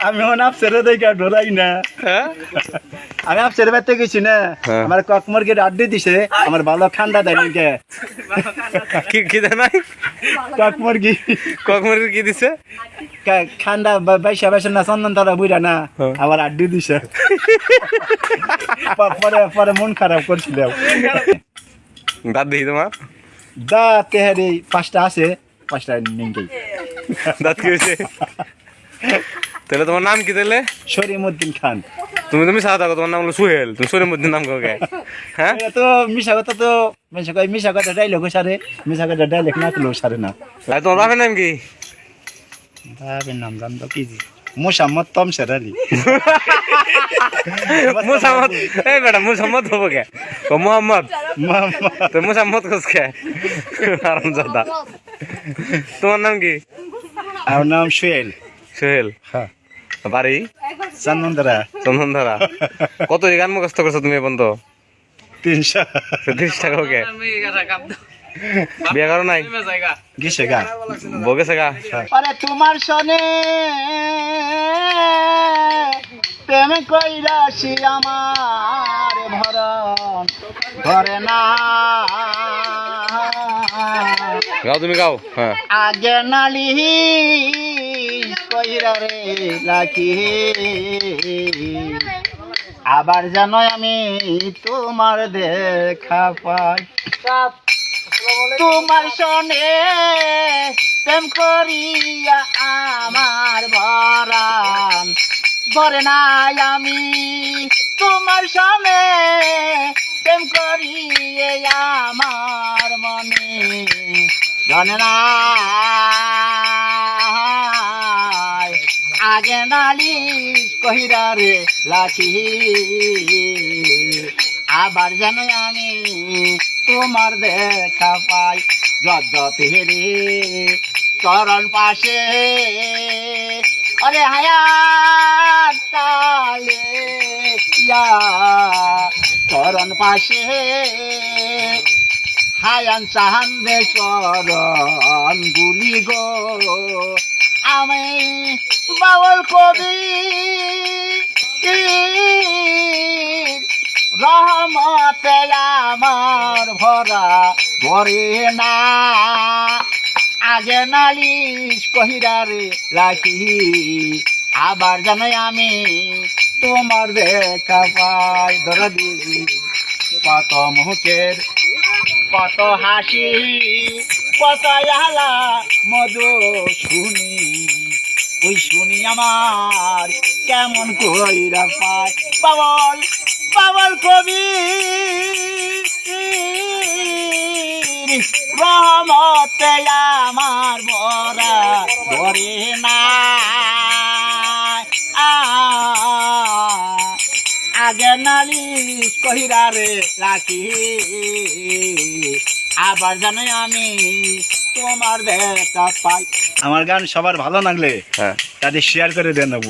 আমি এখন আপসেরে দেখে ডরাই না। হ্যাঁ? আমি আপসেরে বেতে গেছি না। হ্যাঁ। আমার কক মুরগির আড্ডি দিছে আমার ভালো ঠান্ডা দেয় নাকি? কি কি জানাই কক মুরগি। ককমরের কি দিছে? কা- ঠান্ডা বা- বাইশা বাইশা না চন্দন তারা বুঝা না হ্যাঁ। আবার আড্ডি দিছে। পরে পরে মন খারাপ করছিল। দাঁত দেখি তোমার? দা তেহারি পাঁচটা আছে পাঁচটা নিঙ্গি দাঁত কি হয়েছে তাহলে তোমার নাম কি তাহলে? শরীমুদ্দিন খান। তুমি তুমি সাদা তোমার নাম হলো সুহেল। তুমি সরিমুদ্দিন নাম কাউকে হ্যাঁ? তো মিশা কথা তো মিশা কথা মিশা কথা ডাইলগ সারে মিশা কথা ডাইলেক না তুলো সারে না। আর তোমার বাপের নাম কি? বাবের নাম জানতো কি জি মোসাম্মদ তমসের আলী মুসাম্মদ এই বেটা মুসাম্মদ হব কে? ও মোহাম্মদ। মামা তো মুসাম্মদ কোস কে? আরাম জাদা তোমার নাম কি? আমার নাম সুয়েল সোহেল। হ্যাঁ। বাড়ি চন্দনদরা চন্দনধারা। কত গান মুখস্থ করছ তুমি এখন তো তিনশো। তিরিশ টাকা ওকে। বিয়ে করো নাই? গিসে গা। বগেছে গা? আরে তোমার সনে প্রেম কইরাছি আমার ভরণ। ধরে না। গাও তুমি গাও। হ্যাঁ। আগে নালি লাখি। আবার জানো আমি তোমার দেখা পাই। তোমার সনে প্রেম করিয়া আমার ভরান ভরে নাই আমি তোমার সনে প্রেম করিয়ে আমার মনে। জানে না আগে নালিশ কহিরা রে লাঠি। আবার যেন আমি তোমার দেখা পাই যত হেরে। চরণ পাশে আরে হায়াত তালে চরণ পাশে, হায়ান চাহান্দে চরণ বাউল কবি রহমতে আমার ভরা ভরে না। আগে নালিশ কহিরা রে আবার জানাই আমি তোমার দেখা পাই ধরা দিলি কত মুখের, কত হাসি, কত আলা মধু শুনি। ওই শুনি আমার, কেমন কইরা পায়? পাবল পাবল কবি রহমতে আমার বরা ধরে না আগে নালিশ কহিরা রে রাখি আবার জানাই আমি তোমার দেখা পাই। আমার গান সবার ভালো লাগলে হ্যাঁ। তাদের শেয়ার করে দেন নেব।